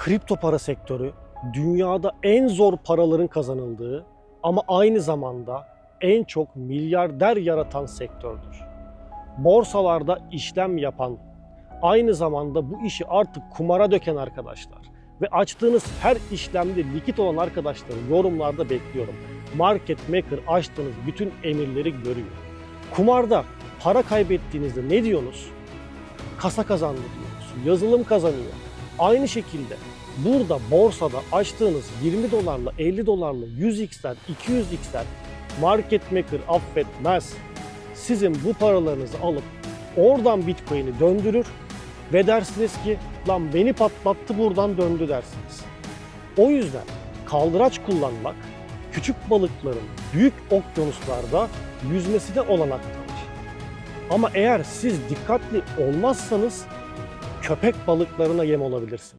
Kripto para sektörü dünyada en zor paraların kazanıldığı ama aynı zamanda en çok milyarder yaratan sektördür. Borsalarda işlem yapan, aynı zamanda bu işi artık kumara döken arkadaşlar ve açtığınız her işlemde likit olan arkadaşları yorumlarda bekliyorum. Market Maker açtığınız bütün emirleri görüyor. Kumarda para kaybettiğinizde ne diyorsunuz? Kasa kazandı diyorsunuz. Yazılım kazanıyor. Aynı şekilde burada borsada açtığınız 20 dolarla 50 dolarla 100x'ler 200x'ler market maker affetmez. Sizin bu paralarınızı alıp oradan bitcoin'i döndürür ve dersiniz ki lan beni patlattı buradan döndü dersiniz. O yüzden kaldıraç kullanmak küçük balıkların büyük okyanuslarda yüzmesine olanak tanır. Ama eğer siz dikkatli olmazsanız köpek balıklarına yem olabilirsiniz.